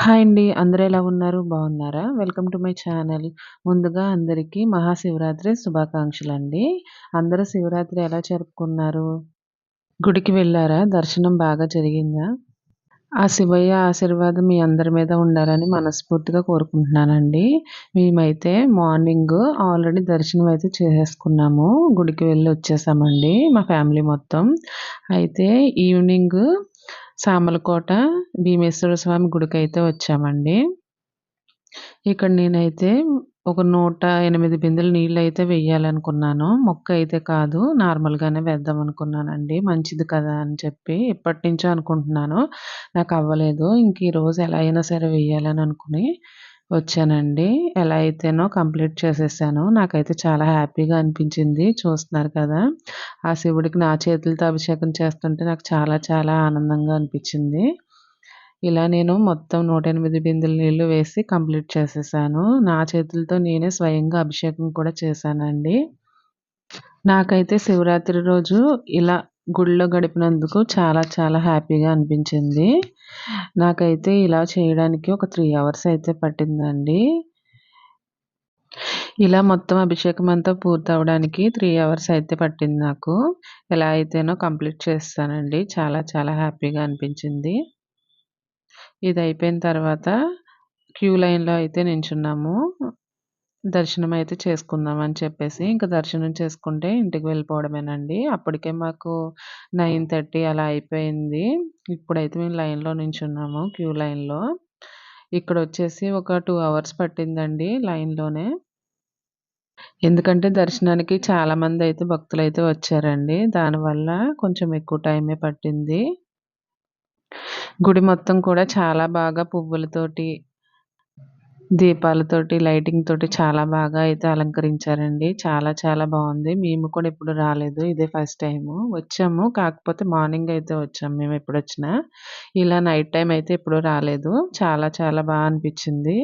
Hi అండి. అందరూ ఎలా ఉన్నారు? బాగున్నారా? Welcome to my channel. ముందుగా అందరికీ మహాశివరాత్రి శుభాకాంక్షలు అండి అందరూ శివరాత్రి ఎలా జరుపుకున్నారు? గుడికి వెళ్ళారా? దర్శనం బాగా జరిగిందా? ఆ శివయ్య ఆశీర్వాదం మీ అందరి మీద ఉండాలని మనస్ఫూర్తిగా కోరుకుంటున్నానండి. మేమైతే మార్నింగ్ ఆల్రెడీ దర్శనం అయితే చేసేసుకున్నాము. గుడికి వెళ్ళి వచ్చేసామండి మా ఫ్యామిలీ మొత్తం. అయితే ఈవినింగ్ సామలకోట భీమేశ్వర స్వామి గుడికి అయితే వచ్చామండి. ఇక్కడ నేనైతే ఒక నూట ఎనిమిది బిందెలు నీళ్ళు అయితే వేయాలనుకున్నాను మొక్క అయితే కాదు నార్మల్గానే వేద్దాం అనుకున్నానండి. మంచిది కదా అని చెప్పి ఎప్పటి నుంచో అనుకుంటున్నాను. నాకు అవ్వలేదు. ఇంక ఈరోజు ఎలా అయినా సరే వెయ్యాలని అనుకుని వచ్చానండి. ఎలా అయితేనో కంప్లీట్ చేసేసాను. నాకైతే చాలా హ్యాపీగా అనిపించింది. చూస్తున్నారు కదా. ఆ శివుడికి నా చేతులతో అభిషేకం చేస్తుంటే నాకు చాలా చాలా ఆనందంగా అనిపించింది. ఇలా నేను మొత్తం నూట ఎనిమిది బిందుల నీళ్ళు వేసి కంప్లీట్ చేసేసాను. నా చేతులతో నేనే స్వయంగా అభిషేకం కూడా చేశానండి. నాకైతే శివరాత్రి రోజు ఇలా గుడిలో గడిపినందుకు చాలా చాలా హ్యాపీగా అనిపించింది. నాకైతే ఇలా చేయడానికి ఒక త్రీ అవర్స్ అయితే పట్టిందండి. ఇలా మొత్తం అభిషేకం అంతా పూర్తి త్రీ అవర్స్ అయితే పట్టింది నాకు. ఎలా అయితేనో కంప్లీట్ చేస్తానండి. చాలా చాలా హ్యాపీగా అనిపించింది. ఇది అయిపోయిన తర్వాత క్యూ లైన్లో అయితే నించున్నాము. దర్శనం అయితే చేసుకుందాం అని చెప్పేసి ఇంకా దర్శనం చేసుకుంటే ఇంటికి వెళ్ళిపోవడమేనండి. అప్పటికే మాకు నైన్ థర్టీ అలా అయిపోయింది. ఇప్పుడైతే మేము లైన్లో నించున్నాము క్యూ లైన్లో. ఇక్కడ వచ్చేసి ఒక టూ అవర్స్ పట్టిందండి లైన్లోనే. ఎందుకంటే దర్శనానికి చాలామంది అయితే భక్తులు అయితే వచ్చారండి. దానివల్ల కొంచెం ఎక్కువ టైమే పట్టింది. గుడి మొత్తం కూడా చాలా బాగా పువ్వులతోటి దీపాలతోటి లైటింగ్ తోటి చాలా బాగా అయితే అలంకరించారండి. చాలా చాలా బాగుంది. మేము కూడా ఎప్పుడు రాలేదు. ఇదే ఫస్ట్ టైము. వచ్చాము. కాకపోతే మార్నింగ్ అయితే వచ్చాము. మేము ఎప్పుడు వచ్చినా. ఇలా నైట్ టైం అయితే ఎప్పుడు రాలేదు. చాలా చాలా బాగా అనిపించింది.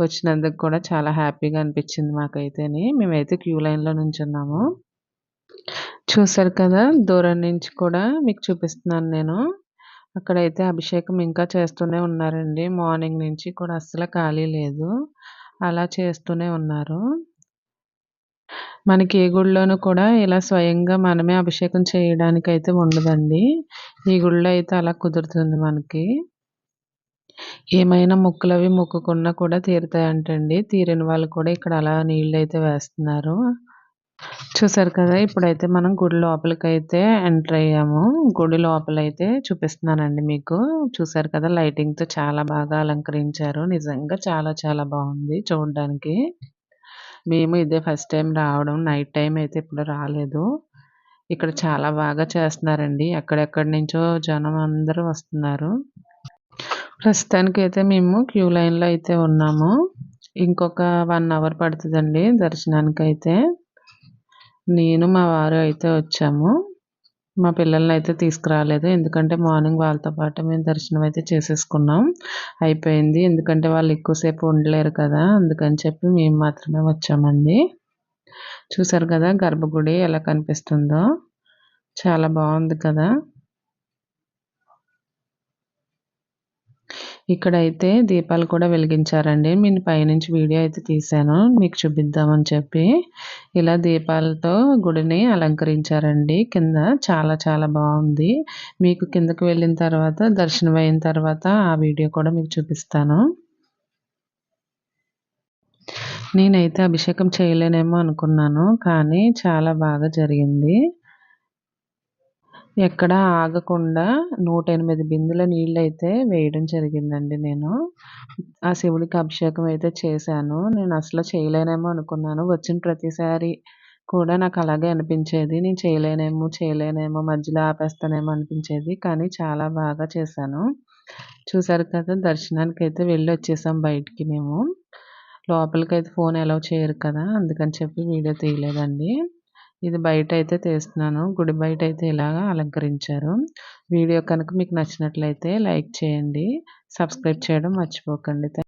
వచ్చినందుకు కూడా చాలా హ్యాపీగా అనిపించింది మాకైతేని. మేమైతే క్యూ లైన్లో ఉన్నాము చూసారు కదా? దూరం నుంచి కూడా మీకు చూపిస్తున్నాను నేను. అక్కడైతే అభిషేకం ఇంకా చేస్తూనే ఉన్నారండి. మార్నింగ్ నుంచి కూడా అస్సలు ఖాళీ లేదు. అలా చేస్తూనే ఉన్నారు. మనకి ఏ గుడిలోనూ కూడా ఇలా స్వయంగా మనమే అభిషేకం చేయడానికి అయితే ఉండదండి. ఈ గుడిలో అయితే అలా కుదురుతుంది మనకి. ఏమైనా ముక్కులు అవి మొక్కుకున్నా కూడా తీరుతాయంటండి. తీరిన వాళ్ళు కూడా ఇక్కడ అలా నీళ్ళు అయితే వేస్తున్నారు. చూసారు కదా ఇప్పుడైతే మనం గుడి లోపలికి అయితే ఎంటర్ అయ్యాము. గుడి లోపలైతే చూపిస్తున్నానండి మీకు. చూసారు కదా లైటింగ్తో చాలా బాగా అలంకరించారు. నిజంగా చాలా చాలా బాగుంది చూడడానికి. మేము ఇదే ఫస్ట్ టైం రావడం నైట్ టైం అయితే ఇప్పుడు రాలేదు. ఇక్కడ చాలా బాగా చేస్తున్నారండి. ఎక్కడెక్కడి నుంచో జనం అందరూ వస్తున్నారు. ప్రస్తుతానికి అయితే మేము క్యూ లైన్లో అయితే ఉన్నాము. ఇంకొక వన్ అవర్ పడుతుందండి దర్శనానికి అయితే నేను మా వారు అయితే వచ్చాము. మా పిల్లల్ని అయితే తీసుకురాలేదు. ఎందుకంటే మార్నింగ్ వాళ్ళతో పాటు మేము దర్శనం అయితే చేసేసుకున్నాం. అయిపోయింది. ఎందుకంటే వాళ్ళు ఎక్కువసేపు ఉండలేరు కదా అందుకని చెప్పి మేము మాత్రమే వచ్చామండి. చూసారు కదా గర్భగుడి ఎలా కనిపిస్తుందో. చాలా బాగుంది కదా. ఇక్కడైతే దీపాలు కూడా వెలిగించారండి. నేను పైనుంచి వీడియో అయితే తీశాను. మీకు చూపిద్దామని చెప్పి ఇలా దీపాలతో గుడిని అలంకరించారండి. కింద చాలా చాలా బాగుంది. మీకు కిందకు వెళ్ళిన తర్వాత దర్శనం అయిన తర్వాత ఆ వీడియో కూడా మీకు చూపిస్తాను. నేనైతే అభిషేకం చేయలేనేమో అనుకున్నాను కానీ చాలా బాగా జరిగింది. ఎక్కడ ఆగకుండా నూట ఎనిమిది బిందుల నీళ్ళు అయితే వేయడం జరిగిందండి నేను. ఆ శివుడికి అభిషేకం అయితే చేశాను. నేను అసలు చేయలేనేమో అనుకున్నాను. వచ్చిన ప్రతిసారి కూడా నాకు అలాగే అనిపించేది. నేను చేయలేనేమో చేయలేనేమో మధ్యలో ఆపేస్తానేమో అనిపించేది. కానీ చాలా బాగా చేశాను. చూసారు కదా దర్శనానికి అయితే వెళ్ళి వచ్చేసాం బయటికి మేము. లోపలికి అయితే ఫోన్ అలౌ చేయరు కదా అందుకని చెప్పి వీడియో తీయలేదండి. ఇది బయట అయితే తీస్తున్నాను. గుడి బయట అయితే ఇలాగా అలంకరించారు. వీడియో కనుక మీకు నచ్చినట్లయితే లైక్ చేయండి. సబ్స్క్రైబ్ చేయడం మర్చిపోకండి.